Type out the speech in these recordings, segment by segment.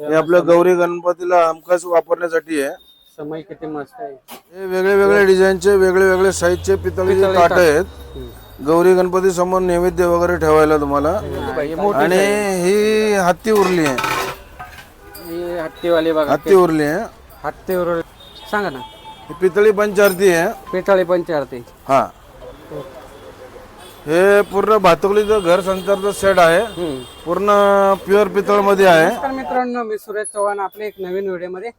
हे आपल्या गौरी गणपतीला हमखास वापरण्यासाठी आहे. समय किती मस्त आहे. हे वेगळे वेगळे डिझाईनचे वेगळे वेगळे साईजचे पितळीचे ताट आहेत. गौरी गणपती समोर नैवेद्य वगैरे ठेवायला तुम्हाला. हे आणि ही हत्ती उरली आहे. हे हत्तीवाले बघा. हत्ती उरली आहे. हत्तीवर सांगा ना. ही पितळी पंचारती आहे. पितळे पंचारती हा. हे पूर्ण भातुकलीचं घर संचारचं सेट आहे. पूर्ण प्युअर पितळमध्ये आहे. नमस्कार मित्रांनो मी सुरेश चव्हाण आपले एक नवीन व्हिडिओमध्ये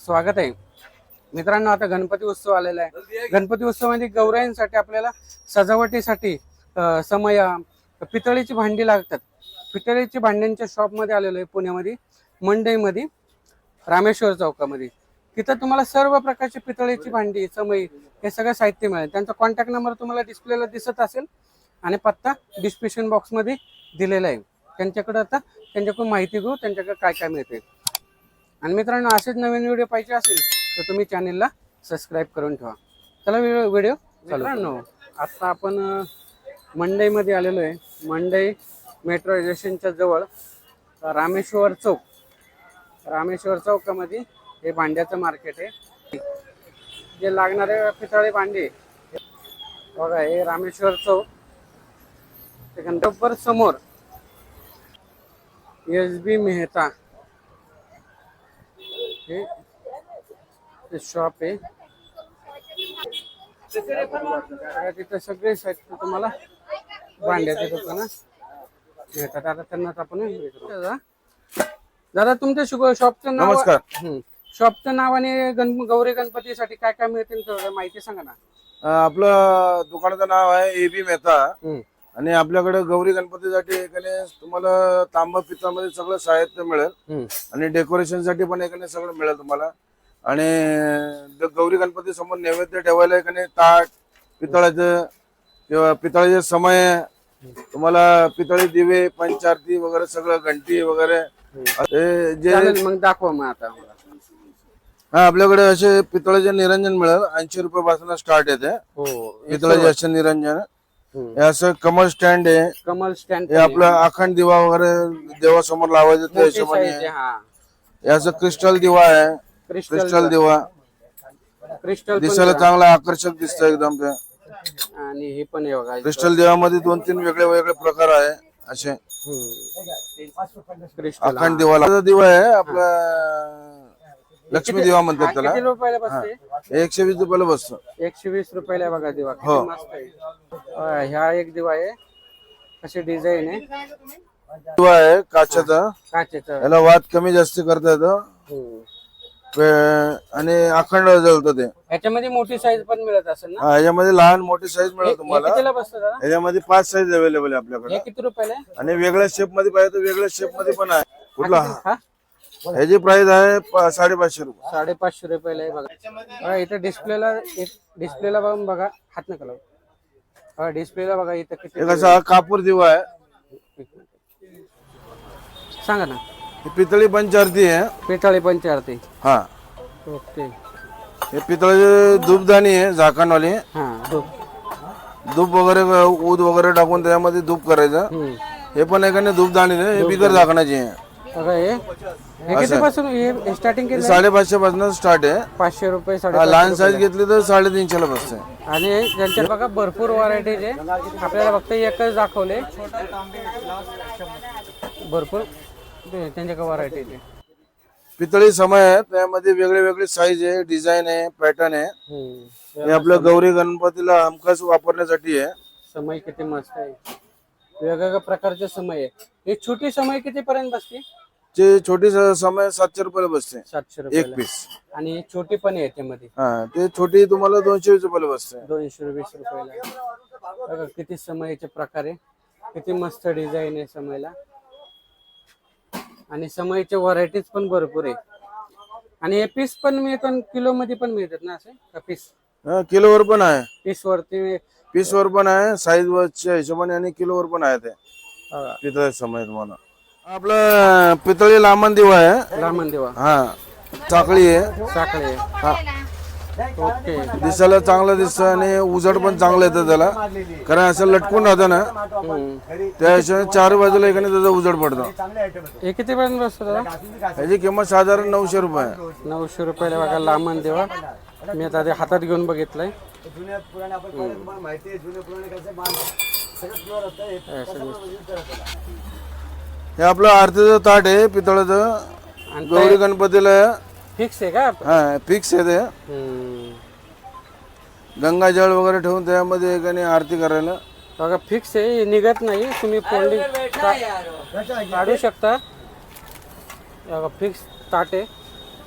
स्वागत आहे. मित्रांनो आता गणपती उत्सव आलेला आहे. गणपती उत्सवामध्ये गौराईंसाठी आपल्याला सजावटीसाठी अं, समय पितळीची भांडी लागतात. पितळीची भांड्यांच्या शॉपमध्ये आलेलो आहे पुण्यामध्ये मंडईमध्ये रामेश्वर चौकामध्ये. तिथं तुम्हाला सर्व प्रकारची पितळीची भांडी समय हे सगळं साहित्य मिळेल. त्यांचा कॉन्टॅक्ट नंबर तुम्हाला डिस्प्लेला दिसत असेल. आणि पत्ता डिस्क्रिप्शन बॉक्समध्ये दिलेला आहे. त्यांच्याकडे आता त्यांच्याकडून माहिती घेऊ त्यांच्याकडे काय काय मिळते. आणि मित्रांनो असेच नवीन व्हिडिओ पाहिजे असेल तर तुम्ही चॅनेलला सबस्क्राईब करून ठेवा. चला व्हिडिओ मित्रांनो आता आपण मंडईमध्ये आलेलो आहे. मंडई मेट्रो स्टेशनच्या जवळ रामेश्वर चौक. रामेश्वर चौकामध्ये हे भांड्याचं मार्केट आहे. जे लागणारे पितळे भांडे बघा हे रामेश्वर चौक. बरोबर समोर. S B Mehta. हे शॉप आहे. तिथं सगळे साहित्य तुम्हाला भांड्याचे दुकानात मिळतात आता त्यांनाच आपण भेटू. दादा. दादा तुमच्या शुभ शॉपचं नाव नमस्कार. शॉपचं नाव आणि गण गौरी गणपतीसाठी काय काय मिळतील माहिती सांगा ना. आपलं दुकानाचं नाव आहे ए बी मेहता. आणि आपल्याकडे गौरी गणपतीसाठी एकाने तुम्हाला तांबा पित्तामध्ये सगळं साहित्य मिळेल. आणि डेकोरेशनसाठी पण एकाने सगळं मिळेल तुम्हाला. आणि द- गौरी गणपती समोर नैवेद्य ठेवायला एकाने ताट पितळाचं किंवा पितळाचे समय तुम्हाला पितळी दिवे पंचारती वगैरे सगळं घंटी वगैरे. हे जे चालेल मग दाखवा मग आता आम्हाला. हा आपल्याकडे असे पितळाचे निरंजन मिळेल. ऐंशी रुपये पासून स्टार्ट येते. हो पितळाचे असे निरंजन. हं. असं कमल स्टँड आहे. कमल स्टँड हे आपलं अखंड दिवा वगैरे देवासमोर लावायचं त्या हिशोबाने आहे. हा. हे असं क्रिस्टल दिवा आहे. क्रिस्टल क्रिस्टल दिवा. क्रिस्टल दिसायला चांगला आकर्षक दिसतं एकदम ते. आणि हे पण आहे बघा क्रिस्टल दिवामध्ये दोन तीन वेगळे वेगळे प्रकार आहे असे. क्रिस्टल अखंड दिवा दिवा आहे आपला लक्ष्मी दिवा म्हणतात त्याला. किती रुपयाला बसते? हे एकशे वीस रुपयाला बसतो. एकशे वीस रुपयाला आहे बघा दिवा किती हो. मस्त आहे. अं, ह्या एक दिवा आहे. कशी डिझाईन आहे? दिवा आहे काचेचा. काचेचा. याला वाद कमी जास्त करता येतं हम्म. पे- आणि अखंड जळतं ते. ह्याच्यामध्ये मोठी साईज पण मिळत असेल ना? हा, याच्यामध्ये लहान मोठी साईज मिळेल हे तुम्हाला. कितीला बसतं दादा? याच्यामध्ये पाच साईज अवेलेबल आहे आपल्याकडे. हे किती रुपयाला आहे? आणि वेगळ्या शेपमध्ये पाहिजे तर वेगळ्या शेपमध्ये पण आहे. कुठला? हा ह्याची प्राइस आहे प- साडेपाचशे रुपये. साडेपाचशे रुपयाला आहे बघा. बघा इथं डिस्प्लेला डिस्प्लेला बघून बघा. हात नका लावू. बघा डिस्प्लेला बघा इथं किती एक असा हा कापूर दिवा आहे. सांगा ना. ही पितळी पंचारती आहे. पेटाळे पंचारती हा. ओके. हे पितळाचे धूपदाणी आहे झाकणवाली. हा धूप. वगैरे ऊद वगैरे टाकून त्यामध्ये धूप करायचं. हम्म. हे पण एकाने धूपदाणी नाही हे बिगर झाकणाची आहे. बघा हे. किती पासून हे स्टार्टिंग हे साडेपाचशे पासून स्टार्ट आहे. पाचशे रुपये हा, साडे लहान साईज घेतली तर साडेतीनशेला बसते. आणि त्यांच्यात बघा भरपूर व्हरायटीज आहे आपल्याला फक्त एकच दाखवले. भरपूर ते- त्यांच्याकडे व्हरायटीज आहे पितळी समय आहे त्यामध्ये वेगळे वेगळे साईज आहे डिझाईन आहे पॅटर्न आहे. हम्म. हे आपल्या गौरी गणपतीला हमखास वापरण्यासाठी आहे. समय किती मस्त आहे. वेगवेगळ्या प्रकारचे समय आहे. ही छोटी समय किती पर्यंत बसते? जे छोटी समय सातशे रुपयाला बसते. सातशे एक रुपये पीस आणि छोटी पण आहे त्यामध्ये हा ते छोटी तुम्हाला दोनशे वीस रुपयाला बसते. दोनशे वीस रुपयाला. बघा किती समयचे प्रकार आहे. किती मस्त डिझाईन आहे समयला. आणि समयचे व्हरायटीज पण भरपूर आहे. आणि हे पीस पण मिळतात किलो मध्ये पण मिळतात ना असे? का पीस हा, किलोवर पण आहे. पीस वरती पीस वर पण आहे साईज वरच्या हिशोबाने आणि किलोवर पण आहे ते. बघा, पितळी समय तुम्हाला. आपलं पितळी लांबण दिवा आहे. लांबण देवा. हा साखळी आहे. साखळे हा. ओके. दिसायला चांगलं दिसतं आणि उजड पण चांगलं येतं त्याला. कारण असं लटकून राहतं ना. त्या हिशोबाने चार बाजूला एकाने त्याचा उजड पडतो. हे किती पर्यंत बसतो दादा? याची किंमत साधारण नऊशे रुपये. आहे. नऊशे रुपयाला बघा लांबण देवा. मी आता ते हातात घेऊन बघितलंय. जुन्या पुराणे आपण पहिलं तुम्हाला माहिती आहे जुने पुराणे कसे मान सगळं प्युअर असतं हे हे आपलं आरतीचं ताट आहे पितळाचं. आणि गौरी गणपतीला फिक्स आहे का? हा फिक्स आहे ते. गंगाजळ वगैरे ठेवून त्यामध्ये एकाने आरती करायला. बघा फिक्स आहे हे निघत नाही. तुम्ही फोल्डिंग काढू शकता. हे बघा फिक्स ताट आहे.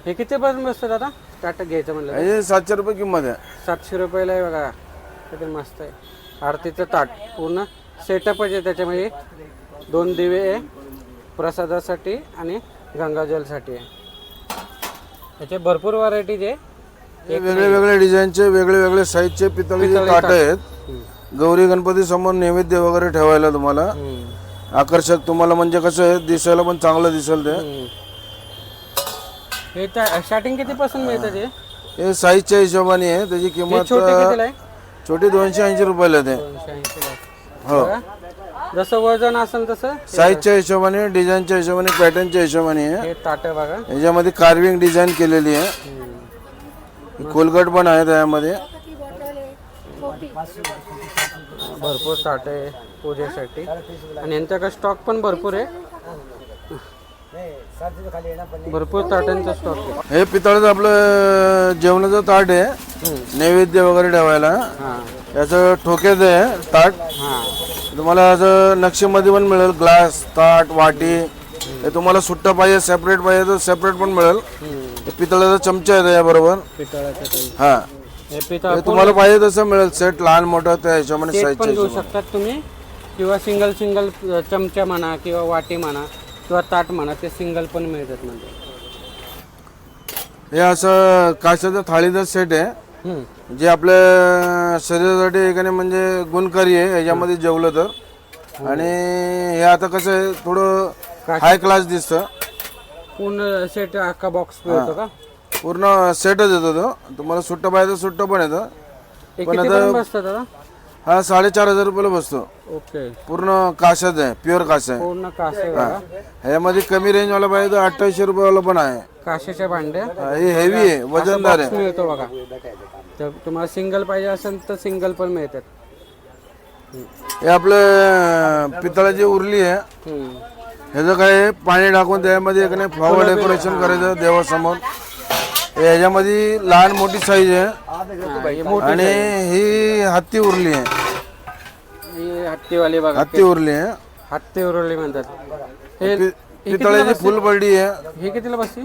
हे किती पर्यंत बसतं दादा? ताट घ्यायचं म्हणलं? हे सातशे रुपये किंमत आहे. सातशे रुपयाला आहे बघा. किती मस्त आहे. आरतीचं ताट. पूर्ण सेटअपच आहे त्याच्यामध्ये. दोन दिवे आहे. प्रसादासाठी आणि गंगाजलसाठी. आहे त्याचे भरपूर व्हरायटीज आहे हे वेगळे वेगळे डिझाईनचे वेगळे वेगळे साईजचे पितळीचे ताट आहेत. गौरी गणपती समोर नैवेद्य वगैरे ठेवायला तुम्हाला. आकर्षक तुम्हाला म्हणजे कसं आहे दिसायला पण चांगलं दिसेल ते. हे स्टार्टिंग किती पासून मिळतं ते? हे साईजच्या हिशोबाने आहे. त्याची किंमत छोटे दोनशे ऐंशी रुपयाला ते. हो. जसं वजन असेल तसं साईजच्या हिशोबाने डिझाईनच्या हिशोबाने पॅटर्नच्या हिशोबाने हे. ताट बघा. याच्यामध्ये कार्विंग डिझाईन केलेली आहे. कोलगट पण आहे त्यामध्ये. भरपूर ताट आहे पूजेसाठी. आणि यांच्याकडे स्टॉक पण भरपूर आहे. भरपूर ताटांचा स्टॉक आहे. हे पितळाचं आपलं जेवणाचं ताट आहे. नैवेद्य वगैरे ठेवायला. याचं ठोक्याचं आहे ताट. हां. तुम्हाला असं नक्षीमध्ये पण मिळेल ग्लास ताट वाटी. हे तुम्हाला सुट्टा पाहिजे सेपरेट पाहिजे तर सेपरेट पण मिळेल. हे पितळाचा चमचा त्याबरोबर पितळाचं काही हा. हे पितळ हे तुम्हाला पाहिजे तसं मिळेल. सेट लहान मोठं त्या हिशोबाने सेट साईजच्या पण घेऊ शकतात तुम्ही. किंवा सिंगल सिंगल चमचा म्हणा किंवा वाटी म्हणा किंवा ताट म्हणा ते सिंगल पण मिळतात म्हणजे. हे असं काशाचं थाळीचं सेट आहे. जे आपल्या शरीरासाठी एकाने म्हणजे गुणकारी आहे ह्याच्यामध्ये जेवलं तर. आणि हे आता कसं आहे थोडं हाय क्लास दिसतं. पूर्ण सेट अख्खा बॉक्स का? पूर्ण सेटच येतो तो. तुम्हाला सुट्टा पाहिजे सुट्टा पण येतं. हे बसतं दादा हा साडेचार हजार रुपयाला बसतो. ओके. पूर्ण काशाच आहे प्युअर काश आहे. पूर्ण कासे बघा. ह्यामध्ये कमी रेंजवाला पाहिजे तर अठ्ठावीसशे रुपयावाला पण आहे. काशेच्या भांड्या. हा, हे हेवी आहे वजनदार आहे. मिळतो बघा. तर तुम्हाला सिंगल पाहिजे असेल तर सिंगल पण मिळतात. हे आपलं पितळाची उरली आहे. हम्म. ह्याचं काय आहे, पाणी टाकून त्यामध्ये एक नाही फ्लॉवर डेकोरेशन करायचं देवासमोर. ह्याच्यामध्ये लहान मोठी साईज आहे. आणि ही हत्ती उरली आहे. ही हत्तीवाली बघा. हत्ती उरली आहे. हत्ती उरवली म्हणतात. हे पितळाची फुल पडली आहे. हे कितीला बसती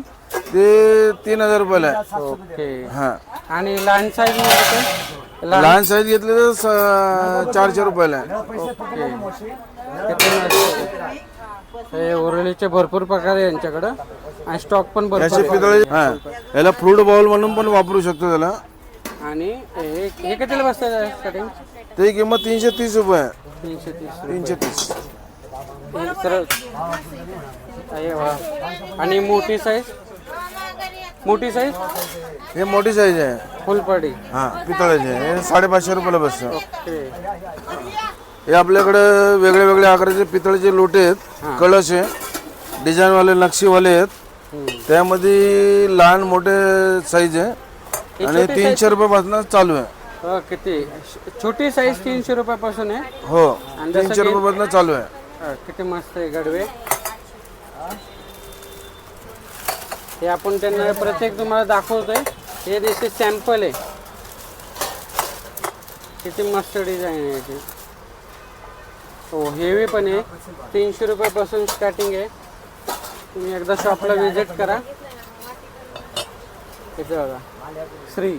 ते तीन हजार रुपयाला आहे. ओके. हा. आणि लहान साईजमध्ये लहान लहान साईज घेतली तर स- चारशे रुपयाला आहे. ओके. हे उरलीचे भरपूर प्रकार आहे यांच्याकडं. आणि स्टॉक पण भरपूर पितळाची हा याला फ्रूट बाउल म्हणून पण वापरू शकतो त्याला. आणि हे हे कितीला बसतं स्टार्टिंग त्याची किंमत तीनशे तीस रुपये आहे. तीनशे तीस तीनशे तीस. हे सरळ अरे वा. आणि मोठी साईज मोठी साईज हे मोठी साईज आहे. फुल पडी हा पितळाची. आहे हे साडेपाचशे रुपयाला बसतं. ओके. हे आपल्याकडे वेगळे वेगळे आकाराचे पितळेचे लोटे आहेत कळश आहे डिझाईनवाले नक्षीवाले आहेत. त्यामध्ये लहान मोठे साईज आहे. आणि तीनशे रुपयापासून चालू आहे. अ, किती? छोटी साईज तीनशे रुपयापासून आहे? हो तीनशे रुपयापासून चालू आहे. अ, किती मस्त आहे गडवे. हे आपण त्यांना प्रत्येक तुम्हाला दाखवतोय. हे दिसते सॅम्पल आहे. किती मस्त डिझाईन आहे हो हेवी पण आहे. तीनशे रुपयापासून स्टार्टिंग आहे. तुम्ही एकदा शॉपला व्हिजिट करा. इथे बघा. श्री.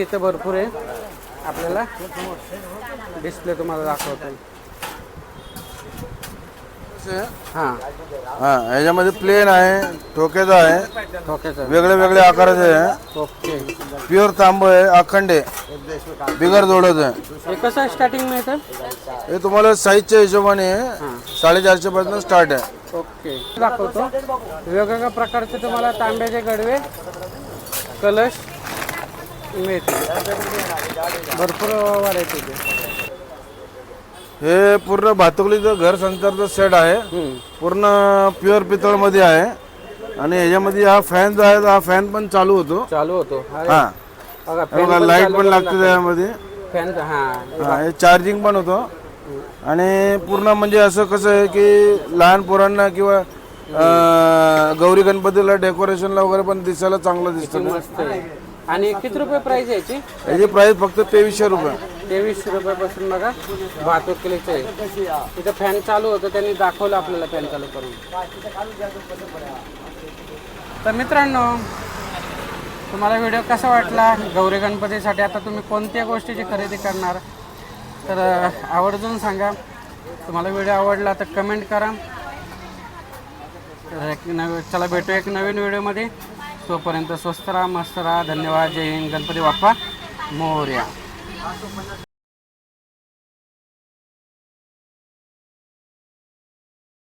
इथे भरपूर आहे. आपल्याला डिस्प्ले तुम्हाला दाखवतो. हां. हा ह्याच्यामध्ये प्लेन आहे ठोकेचा आहे. ठोक्याचं वेगळे वेगळे आकाराचे आहे. ओके. प्युअर तांब आहे अखंड आहे. बिगर जोडत आहे. हे कसं स्टार्टिंग मिळतं हे तुम्हाला साईजच्या हिशोबाने साडेचारशे पासून स्टार्ट आहे. ओके. दाखवतो. वेगवेगळ्या प्रकारचे तुम्हाला तांब्याचे गडवे कलश मिळतील. भरपूर व्हरायटी हे पूर्ण भातुकलीचं घर संचारचं सेट आहे. पूर्ण प्युअर पितळमध्ये आहे. आणि ह्याच्यामध्ये हा फॅन जो आहे हा फॅन पण चालू होतो. चालू होतो. हा. बघा बघा लाइट पण लागते त्यामध्ये. फॅन हा. हा हे चार्जिंग पण होतं. आणि पूर्ण म्हणजे असं कसं आहे की लहान पोरांना किंवा अं, गौरी गणपतीला डेकोरेशनला वगैरे पण दिसायला चांगलं दिसतं. ना. मस्त आहे. आणि किती रुपये प्राइस याची? याची प्राइस फक्त तेवीसशे रुपये. तेवीसशे रुपयापासून बघा वाहतूक केलीच आहे तिथं फॅन चालू होतं त्यांनी दाखवलं आपल्याला फॅन चालू करून. तर मित्रांनो तुम्हाला व्हिडिओ कसा वाटला? गौरी गणपतीसाठी आता तुम्ही कोणत्या गोष्टीची खरेदी करणार? तर आवर्जून सांगा. तुम्हाला व्हिडिओ आवडला तर कमेंट करा. तर एक नवी चला भेटू एक नवीन व्हिडिओमध्ये तोपर्यंत स्वस्त राहा मस्त राहा. धन्यवाद. जय Hind. Ganpati Bappa. Morya. Pasok pa na